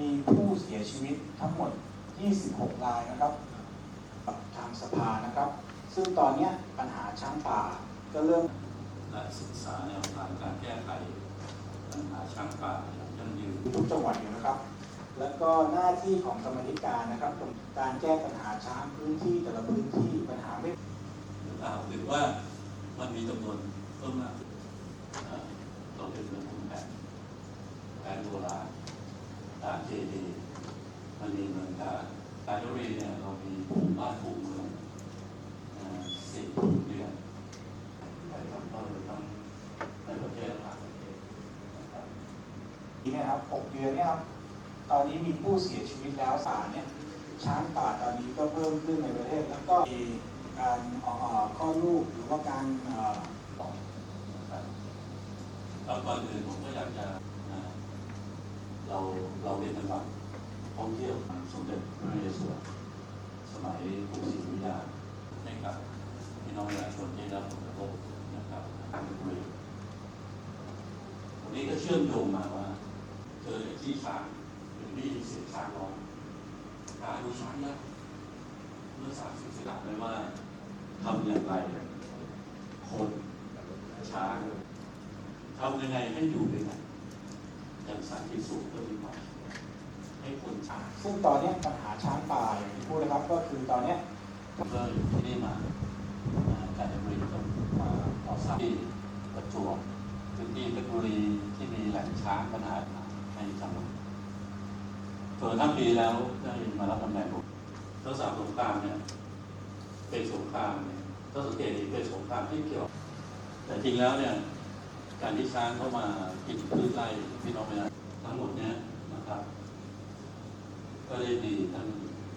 มีผู้เสียชีวิตทั้งหมด 26 รายนะครับกับทางสภานะครับ ซึ่งตอนเนี้ยปัญหาช้างป่าก็เริ่มและศึกษาแนวทางการแก้ไขปัญหาช้างป่าอย่างยั่งยืนทุกจังหวัดอยู่นะครับ แล้วก็หน้าที่ของกรรมาธิการนะครับตรงการแก้ปัญหาช้างพื้นที่แต่ละพื้นที่ปัญหาไม่หรือเปล่าหรือว่ามันมีจำนวนเพิ่มมากขึ้นเอ่อเราเป็นเรื่องของแผนแผนโบราณการเจดีย์มันมีเมืองการการยรีเนี่ยเรามีภูมิบ้านภูมิเมืองสี่เดือนไปทำต้นทั้งในประเทศและต่างประเทศนะครับนี่นะครับ6เดือนเนี่ยครับตอนนี้มีผู้เสียชีวิตแล้วสารเนี่ยช้างป่าตอนนี้ก็เพิ่มขึ้นในประเทศ แล้วก็มีการเอ่อลูกหรือว่าการเอ่อนะครับแล้วก่อนอื่นผมก็อยากจะ เราเราเรียนจังหวัดท่องเที่ยวสมเด็จพระนเรศวรสมัยกรุงศรีอยุธยาให้กับพี่น้องประชาชนที่รับผลกระทบนะครับทางบริเวณวันนี้ก็เชื่อมโยงมาว่าเจอที่ช้างหรือได้ยินเสียช้างร้องหาดูช้างแล้วเมื่อสามสิบสิบหลักไม่ว่าทำอย่างไรคนช้างทำยังไงให้อยู่ด้วยกัน อย่างสันติสุขก็มีความสุขให้คนช้างซึ่งตอนนี้ปัญหาช้างป่าอย่างที่พูดนะครับก็คือตอนนี้ก็อยู่ที่นี่มาการดำเนินการมาก่อสร้างที่ประจวบพื้นที่เพชรบุรีที่มีแหล่งช้างปัญหาในจังหวัดจนกระทั่งปีแล้วได้มารับตำแหน่งทักษะสงครามเนี่ยเป็นสงครามเนี่ยถ้าสังเกตดีเป็นสงครามที่เกี่ยว แต่จริงแล้วเนี่ย การที่ช้างเข้ามากินพืชไร่พี่น้องประชาชนทั้งหมดเนี้ยนะครับ ก็ได้ดีท่าน